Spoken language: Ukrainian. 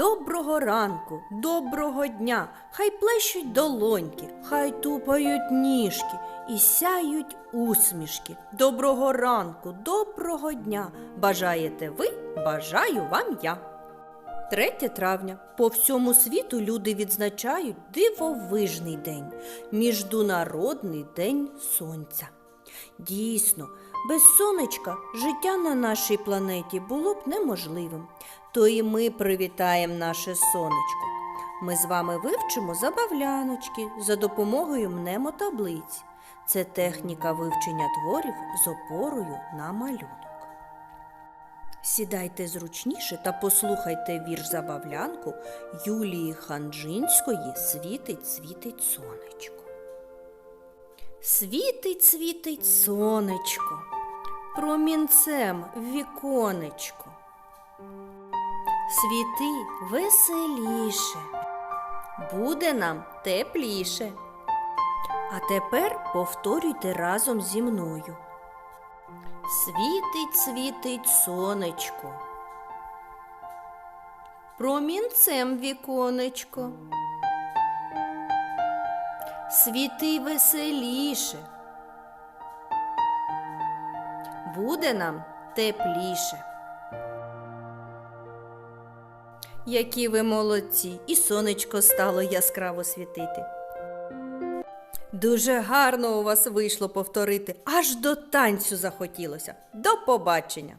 Доброго ранку, доброго дня, хай плещуть долоньки, хай тупають ніжки і сяють усмішки. Доброго ранку, доброго дня. Бажаєте ви, бажаю вам я. 3 травня по всьому світу люди відзначають дивовижний день Міжнародний день сонця. Дійсно, без сонечка життя на нашій планеті було б неможливим. То і ми привітаємо наше сонечко. Ми з вами вивчимо забавляночки за допомогою мнемотаблиць. Це техніка вивчення творів з опорою на малюнок. Сідайте зручніше та послухайте вірш забавлянку Юлії Ханджинської Світить, світить сонечко. Світить, світить сонечко, промінцем віконечко. Світи веселіше, буде нам тепліше. А тепер повторюйте разом зі мною. Світить, світить сонечко. Промінцем віконечко. Світи веселіше. Буде нам тепліше. Які ви молодці, і сонечко стало яскраво світити. Дуже гарно у вас вийшло повторити, аж до танцю захотілося. До побачення!